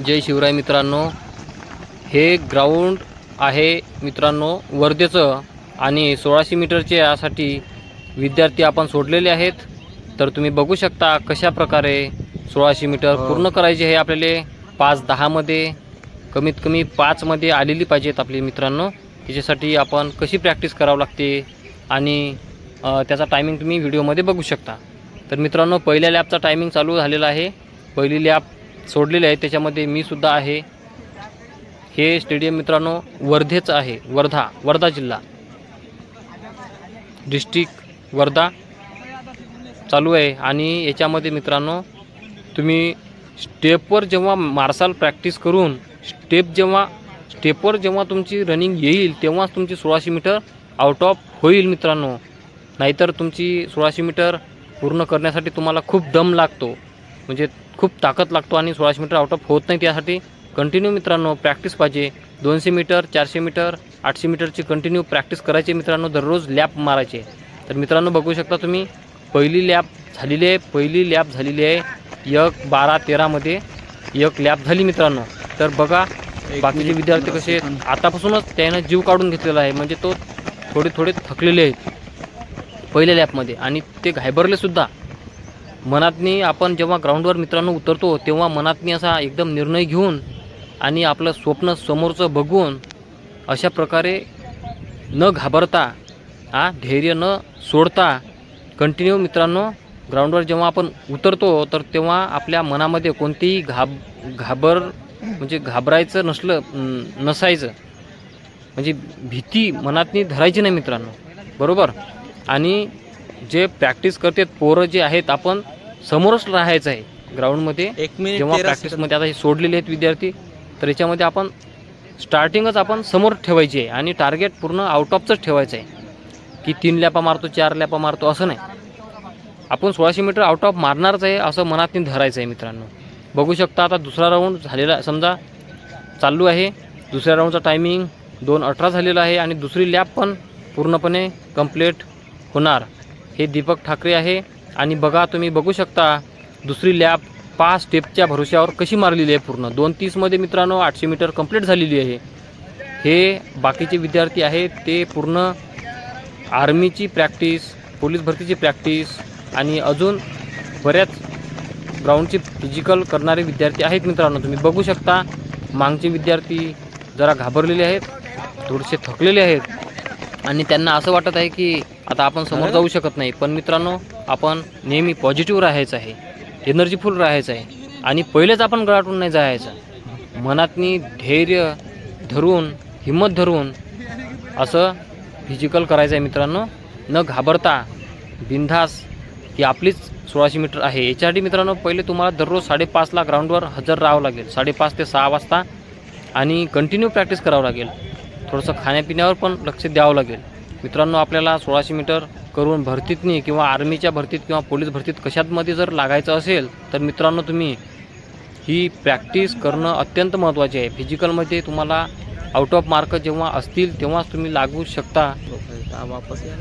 जय शिवराय मित्रांनो. हे ग्राउंड आहे मित्रांनो वर्धेचं आणि सोळाशे मीटरचे यासाठी विद्यार्थी आपण सोडलेले आहेत. तर तुम्ही बघू शकता कशा प्रकारे सोळाशे मीटर पूर्ण करायचे आहे आपल्याला पाच दहामध्ये कमीत कमी पाचमध्ये आलेली पाहिजेत आपली मित्रांनो. त्याच्यासाठी आपण कशी प्रॅक्टिस करावं लागते आणि त्याचा टायमिंग तुम्ही व्हिडिओमध्ये बघू शकता. तर मित्रांनो पहिल्या लॅबचा टायमिंग चालू झालेला आहे. पहिली लॅब सोडलेले आहे त्याच्यामध्ये मी सुद्धा आहे. हे स्टेडियम मित्रांनो वर्धेचं आहे. वर्धा वर्धा जिल्हा. डिस्ट्रिक्ट वर्धा चालू आहे. आणि याच्यामध्ये मित्रांनो तुम्ही स्टेपवर जेव्हा मार्शल प्रॅक्टिस करून स्टेप जेव्हा स्टेपवर जेव्हा तुमची रनिंग येईल तेव्हाच तुमची सोळाशे मीटर आउट ऑफ होईल मित्रांनो. नाहीतर तुमची सोळाशे मीटर पूर्ण करण्यासाठी तुम्हाला खूप दम लागतो. म्हणजे खूप ताकद लागतो आणि सोळाशे मीटर आउट ऑफ होत नाही त्यासाठी. कंटिन्यू मित्रांनो प्रॅक्टिस पाहिजे. दोनशे मीटर चारशे मीटर आठशे मीटरची कंटिन्यू प्रॅक्टिस करायची मित्रांनो दररोज लॅप मारायचे. तर मित्रांनो बघू शकता तुम्ही पहिली लॅप झालेली आहे पहिली लॅप झालेली आहे एक बारा तेरामध्ये एक लॅप झाली मित्रांनो. तर बघा बाकीचे विद्यार्थी कसे आतापासूनच त्यानं जीव काढून घेतलेला आहे म्हणजे तो थोडे थोडे थकलेले आहेत. पहिल्या लॅपमध्ये आणि ते घाबरले सुद्धा. मनातनी आपण जेव्हा ग्राउंडवर मित्रांनो उतरतो तेव्हा मनातनी असा एकदम निर्णय घेऊन आणि आपलं स्वप्न समोरचं बघून अशा प्रकारे न घाबरता हा धैर्य न सोडता कंटिन्यू मित्रांनो ग्राउंडवर जेव्हा आपण उतरतो तर तेव्हा आपल्या मनामध्ये कोणतीही घाब घाबर म्हणजे घाबरायचं नसलं नसायचं. म्हणजे भीती मनातनी धरायची नाही मित्रांनो. बरोबर? आणि जे प्रॅक्टिस करतात पोरं जे आहेत आपण समोरच राहायचं आहे ग्राउंडमध्ये एक मिनिट जेव्हा तेरा प्रॅक्टिसमध्ये आता हे सोडलेले आहेत विद्यार्थी तर याच्यामध्ये आपण स्टार्टिंगच आपण समोर ठेवायची आहे आणि टार्गेट पूर्ण आउट ऑफचंच ठेवायचं आहे. की तीन लॅपा मारतो चार लॅपा मारतो असं नाही. आपण सोळाशे मीटर आउट ऑफ मारणारच आहे असं मनात धरायचं आहे मित्रांनो. बघू शकता आता दुसरा राऊंड झालेला समजा चालू आहे. दुसऱ्या राऊंडचा टायमिंग दोन अठरा झालेला आहे आणि दुसरी लॅप पण पूर्णपणे कंप्लीट होणार. हे दीपक ठाकरे आहे. आणि बघा तुम्ही बघू शकता दुसरी लॅब पाच स्टेपच्या भरोश्यावर कशी मारलेली आहे पूर्ण. दोन तीसमध्ये मित्रांनो आठशे मीटर कंप्लीट झालेली आहे. हे बाकीचे विद्यार्थी आहेत ते पूर्ण आर्मीची प्रॅक्टिस पोलीस भरतीची प्रॅक्टिस आणि अजून बऱ्याच ग्राउंडची फिजिकल करणारे विद्यार्थी आहेत मित्रांनो. तुम्ही बघू शकता मागचे विद्यार्थी जरा घाबरलेले आहेत थोडेसे थकलेले आहेत. आणि त्यांना असं वाटत आहे की आता आपण समोर जाऊ शकत नाही. पण मित्रांनो आपण नेहमी पॉझिटिव्ह राहायचं आहे. एनर्जीफुल राहायचं आहे. आणि पहिलेच आपण गळाटून नाही जायचं. मनातनी धैर्य धरून हिंमत धरून असं फिजिकल करायचं आहे मित्रांनो. न घाबरता बिनधास ही आपलीच सोळाशे मीटर आहे. याच्यासाठी मित्रांनो पहिले तुम्हाला दररोज साडेपाचला ग्राउंडवर हजर राहावं लागेल. साडेपाच ते सहा वाजता आणि कंटिन्यू प्रॅक्टिस करावं लागेल. थोडंसं खाण्यापिण्यावर पण लक्ष द्यावं लागेल. मित्रांनो आपल्याला सोळाशे मीटर करून भरतीतनी किंवा आर्मीच्या भरतीत किंवा पोलीस भरतीत कशातमध्ये जर लागायचं असेल तर मित्रांनो तुम्ही ही प्रॅक्टिस करणं अत्यंत महत्त्वाचे आहे. फिजिकलमध्ये तुम्हाला आउट ऑफ मार्क जेव्हा असतील तेव्हाच तुम्ही लागू शकता.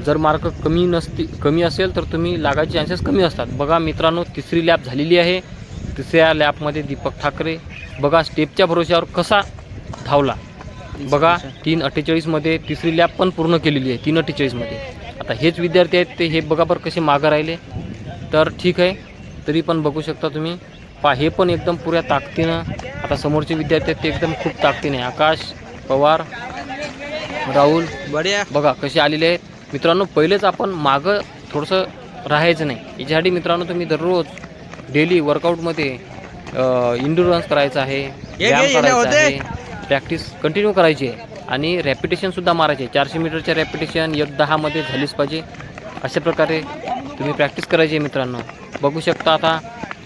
जर मार्क कमी नसतील कमी असेल तर तुम्ही लागायचे चान्सेस कमी असतात. बघा मित्रांनो तिसरी लॅब झालेली आहे. तिसऱ्या लॅबमध्ये दीपक ठाकरे. बघा स्टेपच्या भरोश्यावर कसा धावला. बघा तीन अठ्ठेचाळीसमध्ये तिसरी लॅब पण पूर्ण केलेली आहे तीन अठ्ठेचाळीसमध्ये. आता हेच विद्यार्थी आहेत ते हे बघा बरं कसे मागं राहिले. तर ठीक आहे तरी पण बघू शकता तुम्ही. पा हे पण एकदम पुऱ्या ताकदीनं आता समोरचे विद्यार्थी आहेत ते एकदम खूप ताकदीने आकाश पवार राहुल बढिया. बघा कसे आलेले आहेत. मित्रांनो पहिलेच आपण मागं थोडंसं राहायचं नाही. याच्यासाठी मित्रांनो तुम्ही दररोज डेली वर्कआउटमध्ये इंडुरन्स करायचं आहे व्यायाम करायचा. आहे. प्रॅक्टिस कंटिन्यू करायची आहे आणि रॅपिटेशनसुद्धा मारायचे चारशे मीटरच्या रॅपिटेशन एक दहामध्ये झालीच पाहिजे. अशा प्रकारे तुम्ही प्रॅक्टिस करायची आहे मित्रांनो. बघू शकता आता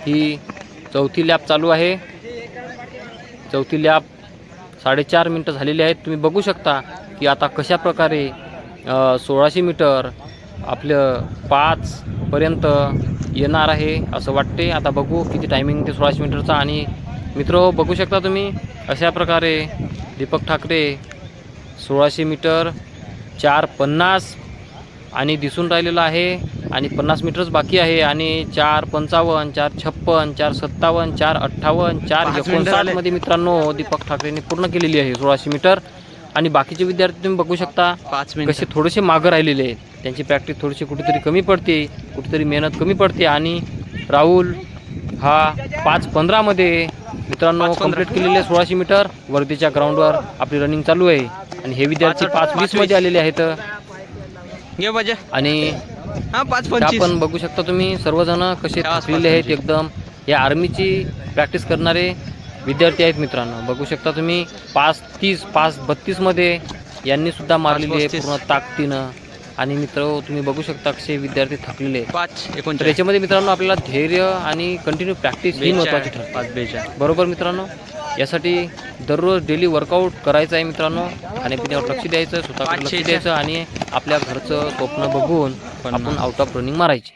ही चौथी लॅब चालू आहे. चौथी लॅब साडेचार मिनटं झालेली आहेत. तुम्ही बघू शकता की आता कशा प्रकारे सोळाशे मीटर आपलं पाचपर्यंत येणार आहे असं वाटते. आता बघू किती टायमिंग ते सोळाशे मीटरचा आणि मित्र बघू शकता तुम्ही अशा प्रकारे दीपक ठाकरे सोळाशे मीटर चार पन्नास आणि दिसून राहिलेलं आहे आणि पन्नास मीटरच बाकी आहे आणि चार पंचावन्न चार छप्पन चार सत्तावन्न चार अठ्ठावन्न चार एकोणसाठमध्ये मित्रांनो दीपक ठाकरेंनी पूर्ण केलेली आहे सोळाशे मीटर. आणि बाकीचे विद्यार्थी तुम्ही बघू शकता पाच मिनिट. कसे थोडेसे मागं राहिलेले आहेत. त्यांची प्रॅक्टिस थोडीशी कुठेतरी कमी पडते कुठेतरी मेहनत कमी पडते आणि राहुल हा पाच पंधरामध्ये मित्रांनो. कंप्लीट केलेले सोळाशे मीटर. वर्धीच्या ग्राउंडवर आपली रनिंग चालू आहे. आणि हे विद्यार्थी पाच- पाच वीसमध्ये आलेले आहेत. आणि हा पाच त्या पंचवीस. पण बघू शकता तुम्ही सर्वजण कसे थकलेले आहेत एकदम. या आर्मीची प्रॅक्टिस करणारे विद्यार्थी आहेत मित्रांनो. बघू शकता तुम्ही पाच तीस पाच बत्तीसमध्ये यांनी सुद्धा मारलेली आहे. पूर्ण ताकदीनं. आणि मित्र तुम्ही बघू शकता कसे विद्यार्थी थकलेले पाच तर एकोणचाळीस याच्यामध्ये मित्रांनो आपल्याला धैर्य आणि कंटिन्यू प्रॅक्टिस ही महत्त्वाची ठरते. पाच बेचाळ बरोबर मित्रांनो? यासाठी दररोज डेली वर्कआउट करायचं आहे मित्रांनो. खाण्यापिण्यावर लक्ष द्यायचं पाचशे लक्ष द्यायचं आणि आपल्या घरचं स्वप्न बघून. आपण आउट ऑफ रनिंग मारायची.